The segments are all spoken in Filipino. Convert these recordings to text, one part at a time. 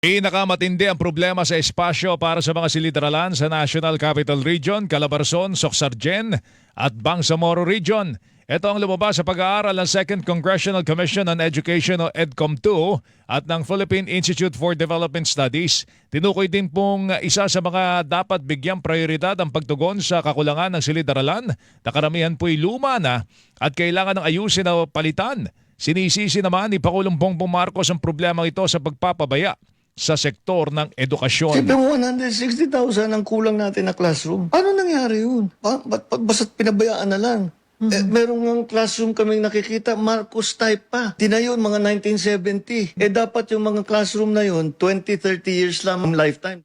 Pinakamatindi ang problema sa espasyo para sa mga silid-aralan sa National Capital Region, Calabarzon, Soxargen at Bangsamoro Region. Ito ang lumabas sa pag-aaral ng Second Congressional Commission on Education o EDCOM2 at ng Philippine Institute for Development Studies. Tinukoy din pong isa sa mga dapat bigyang prioridad ang pagtugon sa kakulangan ng silid-aralan na karamihan po'y luma na at kailangan ng ayusin o palitan. Sinisisi naman ni Pangulong Bongbong Marcos ang problema ito sa pagpapabaya sa sektor ng edukasyon. Siyempre, 160,000 ang kulang natin na classroom. Paano nangyari yun? Ba- ba't ba't basta't pinabayaan na lang? Eh, merong ng classroom kaming nakikita, Marcos type pa. Di na yun, mga 1970. Eh, dapat yung mga classroom na yun, 20, 30 years lang ang lifetime.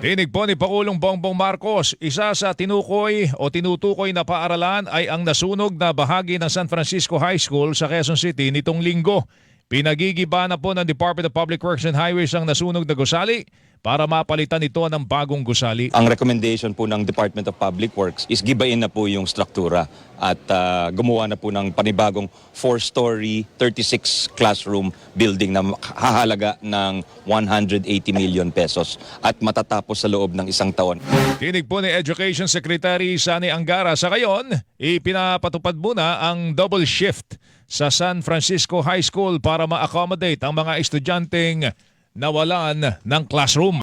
Tinig po ni Pangulong Bongbong Marcos, isa sa tinukoy o tinutukoy na paaralan ay ang nasunog na bahagi ng San Francisco High School sa Quezon City nitong linggo. Pinagigiba na po ng Department of Public Works and Highways ang nasunog na gusali para mapalitan ito ng bagong gusali. Ang recommendation po ng Department of Public Works is gibain na po yung struktura at ah, gumawa na po ng panibagong 4-story, 36 classroom building na hahalaga ng 180 million pesos at matatapos sa loob ng isang taon. Tinig po ni Education Secretary Sani Angara sa ngayon, ipinapatupad muna ang double shift sa San Francisco High School para ma-accommodate ang mga estudyanteng nawalan ng classroom.